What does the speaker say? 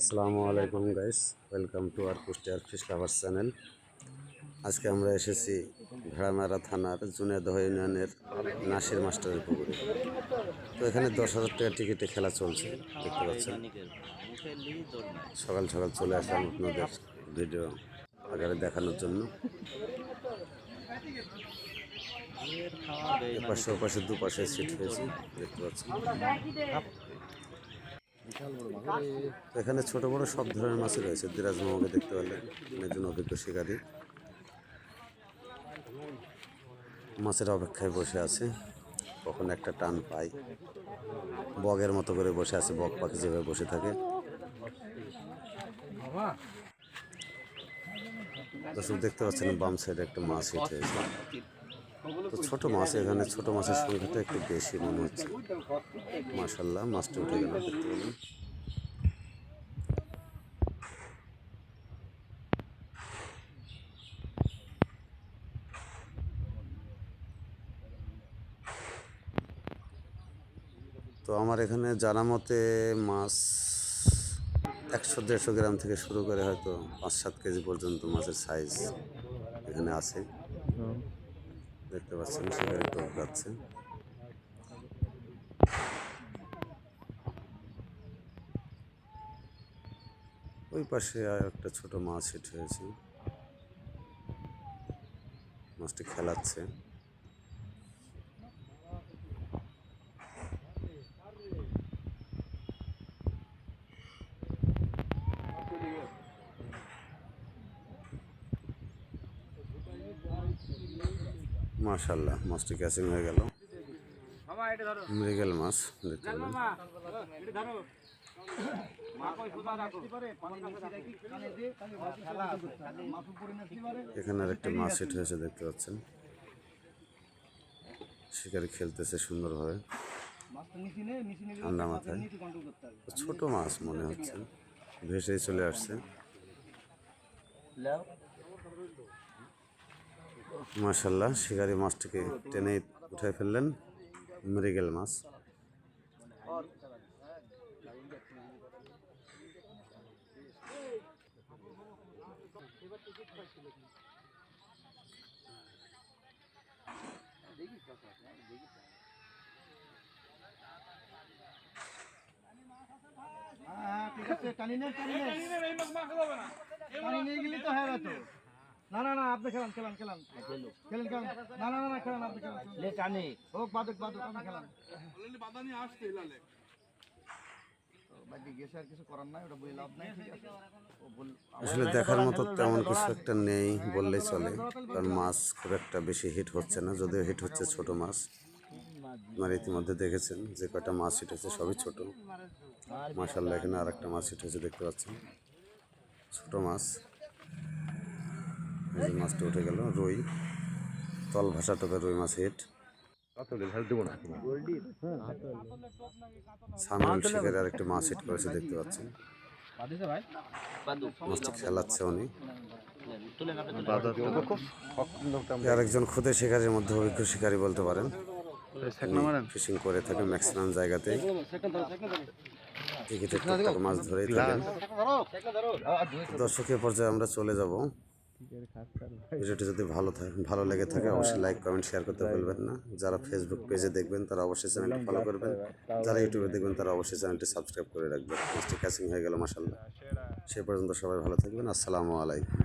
আসসালামু আলাইকুম guys, welcome to আর কুষ্টিয়ার ফিশ লাভার চ্যানেল। আজকে আমরা এসেছি ভেড়ামারা থানার জুনিয়াদহ ইউনিয়নের নাসির মাস্টারের পুকুরে। তো এখানে দশ হাজার টাকা টিকিটে খেলা চলছে, দেখতে পাচ্ছেন। সকাল সকাল চলে আসলাম আপনাদের ভিডিও আকারে দেখানোর জন্য। এপাশে ওপাশে দুপাশে সিট হয়েছে, দেখতে পাচ্ছেন। এখানে ছোট বড় সব ধরনের মাছই রয়েছে। দিরাজ মামাকে দেখতে পেলেন একজন অভিজ্ঞ শিকারী। মাছের অপেক্ষায় বসে আছে। কখন একটা টান পাই। বগের মতো করে বসে আছে, বক পাখি যেভাবে বসে থাকে। দর্শক, দেখতে পাচ্ছেন বাম সাইডে একটা মাছ হিট তো ছোট মাছ, এখানে ছোট মাছের সংখ্যাটা একটু বেশি মনে হচ্ছে। মার্শাল্লাহ মাছটা উঠে গেল, দেখতে পেলেন তো আমার এখানে জানা মতে মাছ একশো দেড়শো গ্রাম থেকে শুরু করে হয়তো পাঁচ সাত কেজি পর্যন্ত মাছের সাইজ এখানে আছে। দেখতে পাচ্ছেন, সেখানে টোপ যাচ্ছে। ওই পাশে আর একটা ছোট মাছ হিট হয়েছে। মাছটি খেলাচ্ছে। মাশাল্লাহ মাছটি ক্যাচিং হয়ে গেল। মৃগেল মাছ, দেখতে পেলেন এখানে আর একটা মাছ সেট হয়েছে, দেখতে পাচ্ছেন। শিকারি খেলতেছে সুন্দরভাবে। ঠান্ডা মাথায়। ছোট মাছ মনে হচ্ছে। ভেসেই চলে আসছে। মাশাল্লাহ শিকারি মাছটিকে টেনে উঠে ফেললেন মৃগেল মাছ হ্যাঁ, ঠিক আছে, টানি নে, টানি নে। টানি নিয়ে গেলে তো হয়ে যেত। না না না আপনি খেলান খেলান খেলান। খেলেন খেলান। না না না না খেলান আপনি খেলান খেলান। হোক বাদক বাদক আপনি খেলান। নাই ঠিক আছে। ও বল আসলে দেখার মতো তেমন কিছু একটা নেই বললেই চলে। কারণ মাছ খুব একটা বেশি হিট হচ্ছে না যদিও হিট হচ্ছে ছোট মাছ। আপনারা ইতিমধ্যে দেখেছেন যে কয়টা মাছ হিট হচ্ছে সবই ছোট। মাসাল্লাহ এখানে আর একটা মাছ হিট হয়েছে দেখতে পাচ্ছেন। ছোট মাছ। যে মাছটা উঠে গেল রুই। তল ভাষা টপে রুই মাছ হিট। সামিউল শিখের আর একটি মাছ হিট করেছে দেখতে পাচ্ছেন। মাছটি খেলাচ্ছে উনি। খুদে শিকারীর মধ্যে অভিজ্ঞ শিকারী বলতে পারেন। ফিশিং করে থাকে ম্যাক্সিমাম জায়গাতেই। টিকিটে মাছ ধরেই থাকেন। দর্শকের পর্যায়ে আমরা চলে যাব। ভিডিওটি যদি ভালো থাকে ভালো লেগে থাকে অবশ্যই লাইক কমেন্ট শেয়ার করতে ভুলবেন না। যারা ফেসবুক পেজে দেখবেন তারা অবশ্যই চ্যানেলটি ফলো করবেন। যারা ইউটিউবে দেখবেন তারা অবশ্যই চ্যানেলটি সাবস্ক্রাইব করে রাখবেন। মিষ্টি ক্যাচিং হয়ে গেল মাসাল্লাহ সে পর্যন্ত সবাই ভালো থাকবেন। আসসালামু আলাইকুম।